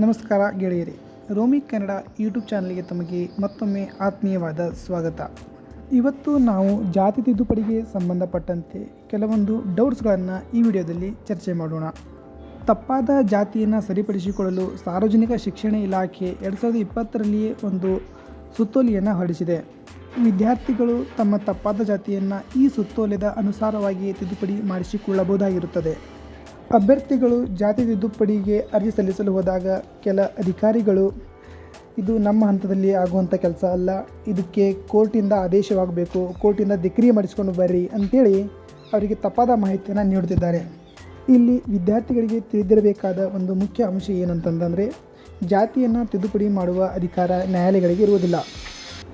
ನಮಸ್ಕಾರ ಗೆಳೆಯರಿ. ರೋಮಿ ಕನ್ನಡ ಯೂಟ್ಯೂಬ್ ಚಾನಲ್ಗೆ ತಮಗೆ ಮತ್ತೊಮ್ಮೆ ಆತ್ಮೀಯವಾದ ಸ್ವಾಗತ. ಇವತ್ತು ನಾವು ಜಾತಿ ತಿದ್ದುಪಡಿಗೆ ಸಂಬಂಧಪಟ್ಟಂತೆ ಕೆಲವೊಂದು ಡೌಟ್ಸ್ಗಳನ್ನು ಈ ವಿಡಿಯೋದಲ್ಲಿ ಚರ್ಚೆ ಮಾಡೋಣ. ತಪ್ಪಾದ ಜಾತಿಯನ್ನು ಸರಿಪಡಿಸಿಕೊಳ್ಳಲು ಸಾರ್ವಜನಿಕ ಶಿಕ್ಷಣ ಇಲಾಖೆ ಎರಡು ಸಾವಿರದ ಇಪ್ಪತ್ತರಲ್ಲಿಯೇ ಒಂದು ಸುತ್ತೋಲೆಯನ್ನು ಹೊರಡಿಸಿದೆ. ವಿದ್ಯಾರ್ಥಿಗಳು ತಮ್ಮ ತಪ್ಪಾದ ಜಾತಿಯನ್ನು ಈ ಸುತ್ತೋಲೆದ ಅನುಸಾರವಾಗಿ ತಿದ್ದುಪಡಿ ಮಾಡಿಸಿಕೊಳ್ಳಬಹುದಾಗಿರುತ್ತದೆ. ಅಭ್ಯರ್ಥಿಗಳು ಜಾತಿ ತಿದ್ದುಪಡಿಗೆ ಅರ್ಜಿ ಸಲ್ಲಿಸಲು ಹೋದಾಗ ಕೆಲ ಅಧಿಕಾರಿಗಳು, ಇದು ನಮ್ಮ ಹಂತದಲ್ಲಿ ಆಗುವಂಥ ಕೆಲಸ ಅಲ್ಲ. ಇದಕ್ಕೆ ಕೋರ್ಟಿಂದ ಆದೇಶವಾಗಬೇಕು. ಕೋರ್ಟಿಂದ ದಿಕ್ರಿ ಮಾಡಿಸ್ಕೊಂಡು ಬರ್ರಿ ಅಂಥೇಳಿ ಅವರಿಗೆ ತಪ್ಪಾದ ಮಾಹಿತಿಯನ್ನು ನೀಡುತ್ತಿದ್ದಾರೆ. ಇಲ್ಲಿ ವಿದ್ಯಾರ್ಥಿಗಳಿಗೆ ತಿಳಿದಿರಬೇಕಾದ ಒಂದು ಮುಖ್ಯ ಅಂಶ ಏನಂತಂದರೆ, ಜಾತಿಯನ್ನು ತಿದ್ದುಪಡಿ ಮಾಡುವ ಅಧಿಕಾರ ನ್ಯಾಯಾಲಯಗಳಿಗೆ ಇರುವುದಿಲ್ಲ.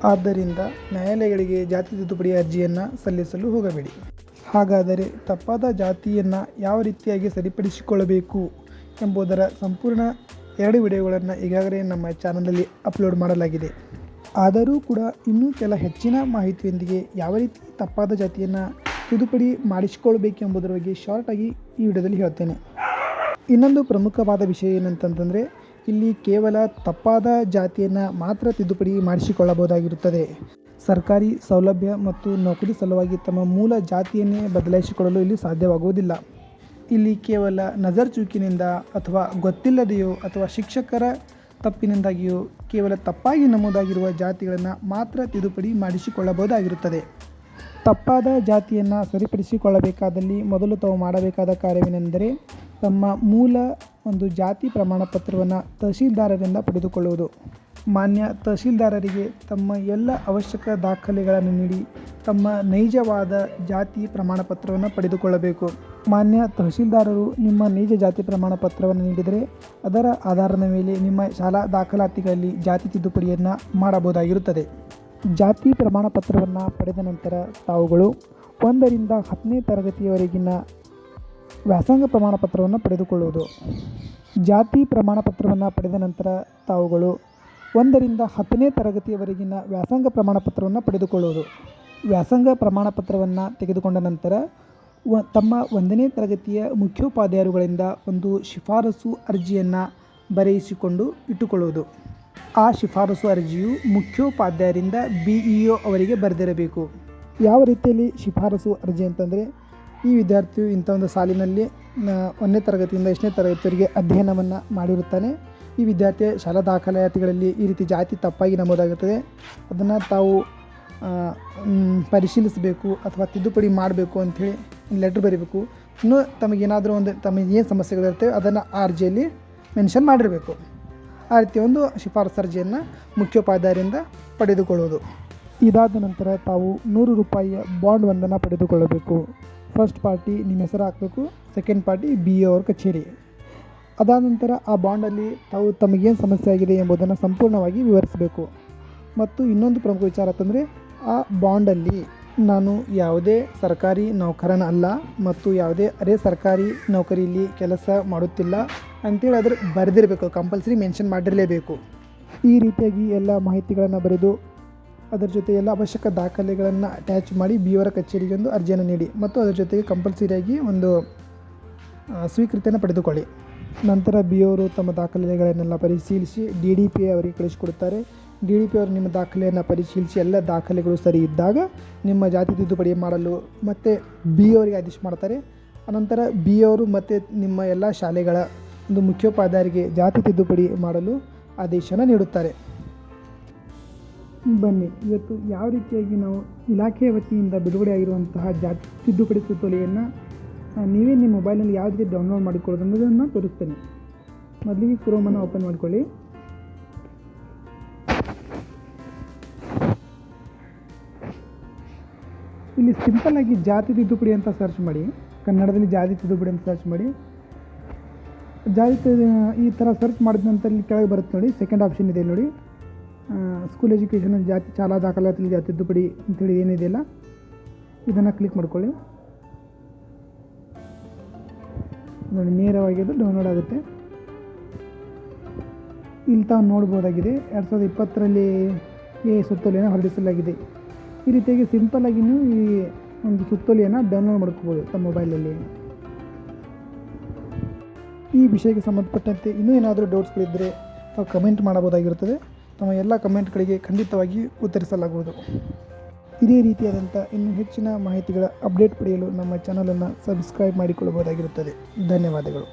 ಆದ್ದರಿಂದ ನ್ಯಾಯಾಲಯಗಳಿಗೆ ಜಾತಿ ತಿದ್ದುಪಡಿ ಅರ್ಜಿಯನ್ನು ಸಲ್ಲಿಸಲು ಹೋಗಬೇಡಿ. ಹಾಗಾದರೆ ತಪ್ಪಾದ ಜಾತಿಯನ್ನು ಯಾವ ರೀತಿಯಾಗಿ ಸರಿಪಡಿಸಿಕೊಳ್ಳಬೇಕು ಎಂಬುದರ ಸಂಪೂರ್ಣ ಎರಡು ವಿಡಿಯೋಗಳನ್ನು ಈಗಾಗಲೇ ನಮ್ಮ ಚಾನಲಲ್ಲಿ ಅಪ್ಲೋಡ್ ಮಾಡಲಾಗಿದೆ. ಆದರೂ ಕೂಡ ಇನ್ನೂ ಕೆಲ ಹೆಚ್ಚಿನ ಮಾಹಿತಿಯೊಂದಿಗೆ ಯಾವ ರೀತಿ ತಪ್ಪಾದ ಜಾತಿಯನ್ನು ತಿದ್ದುಪಡಿ ಮಾಡಿಸಿಕೊಳ್ಬೇಕೆಂಬುದರ ಬಗ್ಗೆ ಶಾರ್ಟಾಗಿ ಈ ವಿಡಿಯೋದಲ್ಲಿ ಹೇಳ್ತೇನೆ. ಇನ್ನೊಂದು ಪ್ರಮುಖವಾದ ವಿಷಯ ಏನಂತಂತಂದರೆ ಇಲ್ಲಿ ಕೇವಲ ತಪ್ಪಾದ ಜಾತಿಯನ್ನು ಮಾತ್ರ ತಿದ್ದುಪಡಿ ಮಾಡಿಸಿಕೊಳ್ಳಬಹುದಾಗಿರುತ್ತದೆ. ಸರ್ಕಾರಿ ಸೌಲಭ್ಯ ಮತ್ತು ನೌಕರಿ ಸಲುವಾಗಿ ತಮ್ಮ ಮೂಲ ಜಾತಿಯನ್ನೇ ಬದಲಾಯಿಸಿಕೊಳ್ಳಲು ಇಲ್ಲಿ ಸಾಧ್ಯವಾಗುವುದಿಲ್ಲ. ಇಲ್ಲಿ ಕೇವಲ ನಜರ್ ಚೂಕಿನಿಂದ ಅಥವಾ ಗೊತ್ತಿಲ್ಲದೆಯೋ ಅಥವಾ ಶಿಕ್ಷಕರ ತಪ್ಪಿನಿಂದಾಗಿಯೋ ಕೇವಲ ತಪ್ಪಾಗಿ ನಮೂದಾಗಿರುವ ಜಾತಿಗಳನ್ನು ಮಾತ್ರ ತಿದ್ದುಪಡಿ ಮಾಡಿಸಿಕೊಳ್ಳಬಹುದಾಗಿರುತ್ತದೆ. ತಪ್ಪಾದ ಜಾತಿಯನ್ನು ಸರಿಪಡಿಸಿಕೊಳ್ಳಬೇಕಾದಲ್ಲಿ ಮೊದಲು ತಾವು ಮಾಡಬೇಕಾದ ಕಾರ್ಯವೇನೆಂದರೆ ತಮ್ಮ ಮೂಲ ಒಂದು ಜಾತಿ ಪ್ರಮಾಣ ಪತ್ರವನ್ನು ತಹಶೀಲ್ದಾರರಿಂದ ಪಡೆದುಕೊಳ್ಳುವುದು. ಮಾನ್ಯ ತಹಶೀಲ್ದಾರರಿಗೆ ತಮ್ಮ ಎಲ್ಲ ಅವಶ್ಯಕ ದಾಖಲೆಗಳನ್ನು ನೀಡಿ ತಮ್ಮ ನೈಜವಾದ ಜಾತಿ ಪ್ರಮಾಣ ಪತ್ರವನ್ನು ಪಡೆದುಕೊಳ್ಳಬೇಕು. ಮಾನ್ಯ ತಹಶೀಲ್ದಾರರು ನಿಮ್ಮ ನೈಜ ಜಾತಿ ಪ್ರಮಾಣ ಪತ್ರವನ್ನು ನೀಡಿದರೆ ಅದರ ಆಧಾರದ ಮೇಲೆ ನಿಮ್ಮ ಶಾಲಾ ದಾಖಲಾತಿಗಳಲ್ಲಿ ಜಾತಿ ತಿದ್ದುಪಡಿಯನ್ನು ಮಾಡಬಹುದಾಗಿರುತ್ತದೆ. ಜಾತಿ ಪ್ರಮಾಣ ಪತ್ರವನ್ನು ಪಡೆದ ನಂತರ ತಾವುಗಳು ಒಂದರಿಂದ ಹತ್ತನೇ ತರಗತಿಯವರೆಗಿನ ವ್ಯಾಸಂಗ ಪ್ರಮಾಣ ಪತ್ರವನ್ನು ಪಡೆದುಕೊಳ್ಳುವುದು. ಜಾತಿ ಪ್ರಮಾಣ ಪತ್ರವನ್ನು ಪಡೆದ ನಂತರ ತಾವುಗಳು ಒಂದರಿಂದ ಹತ್ತನೇ ತರಗತಿಯವರೆಗಿನ ವ್ಯಾಸಂಗ ಪ್ರಮಾಣ ಪತ್ರವನ್ನು ಪಡೆದುಕೊಳ್ಳುವುದು. ವ್ಯಾಸಂಗ ಪ್ರಮಾಣ ಪತ್ರವನ್ನು ತೆಗೆದುಕೊಂಡ ನಂತರ ವ, ತಮ್ಮ ಒಂದನೇ ತರಗತಿಯ ಮುಖ್ಯೋಪಾಧ್ಯಾಯರುಗಳಿಂದ ಒಂದು ಶಿಫಾರಸು ಅರ್ಜಿಯನ್ನು ಬರೆಯಿಸಿಕೊಂಡು ಇಟ್ಟುಕೊಳ್ಳುವುದು. ಆ ಶಿಫಾರಸು ಅರ್ಜಿಯು ಮುಖ್ಯೋಪಾಧ್ಯಾಯರಿಂದ ಬಿ ಇ ಅವರಿಗೆ ಬರೆದಿರಬೇಕು. ಯಾವ ರೀತಿಯಲ್ಲಿ ಶಿಫಾರಸು ಅರ್ಜಿ ಅಂತಂದರೆ ಈ ವಿದ್ಯಾರ್ಥಿಯು ಇಂಥ ಒಂದು ಸಾಲಿನಲ್ಲಿ ಒಂದನೇ ತರಗತಿಯಿಂದ ಎಷ್ಟನೇ ತರಗತಿವರೆಗೆ ಅಧ್ಯಯನವನ್ನು ಮಾಡಿರುತ್ತಾನೆ. ಈ ವಿದ್ಯಾರ್ಥಿಯ ಶಾಲಾ ದಾಖಲಾತಿಗಳಲ್ಲಿ ಈ ರೀತಿ ಜಾತಿ ತಪ್ಪಾಗಿ ನಮೂದಾಗುತ್ತದೆ. ಅದನ್ನು ತಾವು ಪರಿಶೀಲಿಸಬೇಕು ಅಥವಾ ತಿದ್ದುಪಡಿ ಮಾಡಬೇಕು ಅಂಥೇಳಿ ಲೆಟ್ರ್ ಬರೀಬೇಕು. ಇನ್ನೂ ತಮಗೇನಾದರೂ ಒಂದು, ತಮಗೆ ಏನು ಸಮಸ್ಯೆಗಳಿರ್ತವೆ ಅದನ್ನು ಆ ಅರ್ಜಿಯಲ್ಲಿ ಮೆನ್ಷನ್ ಮಾಡಿರಬೇಕು. ಆ ರೀತಿ ಒಂದು ಶಿಫಾರಸು ಅರ್ಜಿಯನ್ನು ಮುಖ್ಯೋಪಾಧ್ಯಾಯರಿಂದ ಪಡೆದುಕೊಳ್ಳುವುದು. ಇದಾದ ನಂತರ ತಾವು ನೂರು ರೂಪಾಯಿಯ ಬಾಂಡ್ ಒಂದನ್ನು ಪಡೆದುಕೊಳ್ಳಬೇಕು. ಫಸ್ಟ್ ಪಾರ್ಟಿ ನಿಮ್ಮ ಹೆಸರು ಹಾಕಬೇಕು ಸೆಕೆಂಡ್ ಪಾರ್ಟಿ ಬಿ ಎ ಅವ್ರ ಕಚೇರಿ. ಅದಾದ ನಂತರ ಆ ಬಾಂಡಲ್ಲಿ ತಾವು ತಮಗೇನು ಸಮಸ್ಯೆ ಆಗಿದೆ ಎಂಬುದನ್ನು ಸಂಪೂರ್ಣವಾಗಿ ವಿವರಿಸಬೇಕು. ಮತ್ತು ಇನ್ನೊಂದು ಪ್ರಮುಖ ವಿಚಾರ ಅಂತಂದರೆ, ಆ ಬಾಂಡಲ್ಲಿ ನಾನು ಯಾವುದೇ ಸರ್ಕಾರಿ ನೌಕರನ ಅಲ್ಲ ಮತ್ತು ಯಾವುದೇ ಅರೆ ಸರ್ಕಾರಿ ನೌಕರಿಯಲ್ಲಿ ಕೆಲಸ ಮಾಡುತ್ತಿಲ್ಲ ಅಂತೇಳಿ ಅದ್ರ ಬರೆದಿರಬೇಕು ಕಂಪಲ್ಸರಿ ಮೆನ್ಷನ್ ಮಾಡಿರಲೇಬೇಕು. ಈ ರೀತಿಯಾಗಿ ಎಲ್ಲ ಮಾಹಿತಿಗಳನ್ನು ಬರೆದು ಅದರ ಜೊತೆ ಎಲ್ಲ ಅವಶ್ಯಕ ದಾಖಲೆಗಳನ್ನು ಅಟ್ಯಾಚ್ ಮಾಡಿ ಬಿ ಅವರ ಕಚೇರಿಗೆ ಒಂದು ಅರ್ಜಿಯನ್ನು ನೀಡಿ. ಮತ್ತು ಅದರ ಜೊತೆಗೆ ಕಂಪಲ್ಸರಿಯಾಗಿ ಒಂದು ಸ್ವೀಕೃತಿಯನ್ನು ಪಡೆದುಕೊಳ್ಳಿ. ನಂತರ ಬಿ ಅವರು ತಮ್ಮ ದಾಖಲೆಗಳನ್ನೆಲ್ಲ ಪರಿಶೀಲಿಸಿ ಡಿ ಡಿ ಪಿ ಅವರಿಗೆ ಕಳಿಸಿಕೊಡುತ್ತಾರೆ. ಡಿ ಡಿ ಪಿ ಅವರು ನಿಮ್ಮ ದಾಖಲೆಯನ್ನು ಪರಿಶೀಲಿಸಿ ಎಲ್ಲ ದಾಖಲೆಗಳು ಸರಿ ಇದ್ದಾಗ ನಿಮ್ಮ ಜಾತಿ ತಿದ್ದುಪಡಿ ಮಾಡಲು ಮತ್ತು ಬಿ ಅವರಿಗೆ ಆದೇಶ ಮಾಡ್ತಾರೆ. ಅನಂತರ ಬಿ ಅವರು ಮತ್ತು ನಿಮ್ಮ ಎಲ್ಲ ಶಾಲೆಗಳ ಒಂದು ಮುಖ್ಯೋಪಾಧ್ಯಾಯರಿಗೆ ಜಾತಿ ತಿದ್ದುಪಡಿ ಮಾಡಲು ಆದೇಶನ ನೀಡುತ್ತಾರೆ. ಬನ್ನಿ. ಇವತ್ತು ಯಾವ ರೀತಿಯಾಗಿ ನಾವು ಇಲಾಖೆಯ ವತಿಯಿಂದ ಬಿಡುಗಡೆಯಾಗಿರುವಂತಹ ಜಾತಿ ತಿದ್ದುಪಡಿ ಸುತ್ತೋಲೆಯನ್ನು ನೀವೇ ನಿಮ್ಮ ಮೊಬೈಲಲ್ಲಿ ಯಾವ ರೀತಿ ಡೌನ್ಲೋಡ್ ಮಾಡಿಕೊಳ್ಳೋದು ಅನ್ನೋದನ್ನು ತೋರಿಸ್ತೇನೆ. ಮೊದಲಿಗೆ ಕ್ರೋಮನ್ನು ಓಪನ್ ಮಾಡಿಕೊಳ್ಳಿ. ಇಲ್ಲಿ ಸಿಂಪಲ್ ಆಗಿ ಜಾತಿ ತಿದ್ದುಪಡಿ ಅಂತ ಸರ್ಚ್ ಮಾಡಿ. ಕನ್ನಡದಲ್ಲಿ ಜಾತಿ ತಿದ್ದುಪಡಿ ಅಂತ ಸರ್ಚ್ ಮಾಡಿ. ಜಾತಿ ಈ ಥರ ಸರ್ಚ್ ಮಾಡಿದ ನಂತರ ಇಲ್ಲಿ ಕೆಳಗೆ ಬರುತ್ತೆ ನೋಡಿ ಸೆಕೆಂಡ್ ಆಪ್ಷನ್ ಇದೆ ನೋಡಿ. ಸ್ಕೂಲ್ ಎಜುಕೇಷನ್ ಜಾತಿ ಶಾಲಾ ದಾಖಲಾತಿ ಜಾತಿ ತಿದ್ದುಪಡಿ ಅಂತೇಳಿ ಏನಿದೆಯಲ್ಲ ಇದನ್ನು ಕ್ಲಿಕ್ ಮಾಡ್ಕೊಳ್ಳಿ. ನೋಡಿ, ನೇರವಾಗಿ ಅದು ಡೌನ್ಲೋಡ್ ಆಗುತ್ತೆ. ಇಲ್ಲಿ ತಾವು ನೋಡ್ಬೋದಾಗಿದೆ, ಎರಡು ಸಾವಿರದ ಇಪ್ಪತ್ತರಲ್ಲಿ ಎ ಸುತ್ತೋಲೆಯನ್ನು ಹೊರಡಿಸಲಾಗಿದೆ. ಈ ರೀತಿಯಾಗಿ ಸಿಂಪಲ್ಲಾಗಿ ನೀವು ಈ ಒಂದು ಸುತ್ತೋಲೆಯನ್ನು ಡೌನ್ಲೋಡ್ ಮಾಡ್ಕೋಬೋದು ತಮ್ಮ ಮೊಬೈಲಲ್ಲಿ ಈ ವಿಷಯಕ್ಕೆ ಸಂಬಂಧಪಟ್ಟಂತೆ ಇನ್ನೂ ಏನಾದರೂ ಡೌಟ್ಸ್ಗಳಿದ್ದರೆ ತಾವು ಕಮೆಂಟ್ ಮಾಡಬಹುದಾಗಿರುತ್ತದೆ. ತಮ್ಮ ಎಲ್ಲ ಕಮೆಂಟ್ಗಳಿಗೆ ಖಂಡಿತವಾಗಿ ಉತ್ತರಿಸಲಾಗುವುದು. ಇದೇ ರೀತಿಯಾದಂಥ ಇನ್ನೂ ಹೆಚ್ಚಿನ ಮಾಹಿತಿಗಳ ಅಪ್ಡೇಟ್ ಪಡೆಯಲು ನಮ್ಮ ಚಾನಲನ್ನು ಸಬ್ಸ್ಕ್ರೈಬ್ ಮಾಡಿಕೊಳ್ಳಬಹುದಾಗಿರುತ್ತದೆ. ಧನ್ಯವಾದಗಳು.